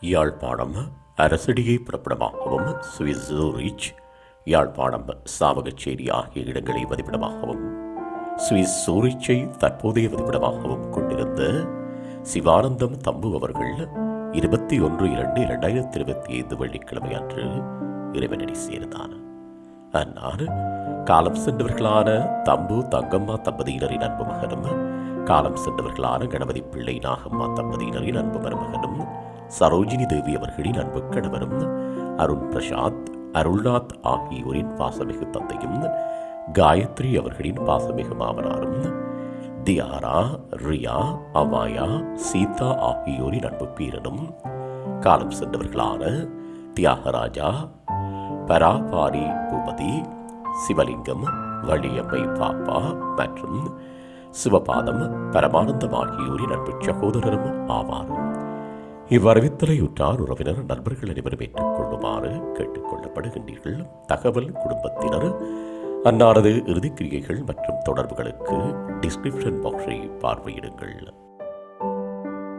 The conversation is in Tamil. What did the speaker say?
யாழ்ப்பாணம் அரசடியை புறப்படமாகவும் சுவிஸ் சூரிச் யாழ்ப்பாணம் சாவகச்சேரி ஆகிய இடங்களை வதிப்பிடமாகவும் சுவிஸ் சூரிச்சை தற்போதைய வதிப்பிடமாகவும் கொண்டிருந்த சிவானந்தம் தம்பு அவர்கள் இருபத்தி ஒன்று இரண்டு இரண்டாயிரத்தி இருபத்தி ஐந்து வெள்ளிக்கிழமை அன்று இறைவனடி சேர்ந்தார். அன்னார் காலம் சென்றவர்களான தம்பு தங்கம்மா தம்பதியினரின் அன்பு மகனும் காலம் சென்றவர்களான கணபதி பிள்ளை நாகம்மா தம்பதியினரின் அன்பு மருமகனும் சரோஜினி தேவி அவர்களின் அன்பு கணவரும் அருண் பிரசாத் அருள்நாத் ஆகியோரின் பாசமிகு தந்தையும் காயத்ரி அவர்களின் பாசமிகு மாமனாரும் தியாரா ரியா அமாயா சீதா ஆகியோரின் அன்பு பீரனும் காலம் சென்றவர்களான தியாகராஜா பராபாரி பூபதி சிவலிங்கம் வள்ளியம்மை பாப்பா மற்றும் சிவபாதம் பரமானந்தம் ஆகியோரின் அன்பு சகோதரரும் ஆவார். இவ்வரவித்தலை உற்றார் உறவினர் நண்பர்கள் அனைவரும் ஏற்றுக்கொள்ளுமாறு கேட்டுக்கொள்ளப்படுகின்றீர்கள் தகவல் குடும்பத்தினர் அன்னாரது இறுதிக்கிரியைகள் மற்றும் தொடர்புகளுக்கு டிஸ்கிரிப்ஷன் பாக்ஸை பார்வையிடுங்கள்.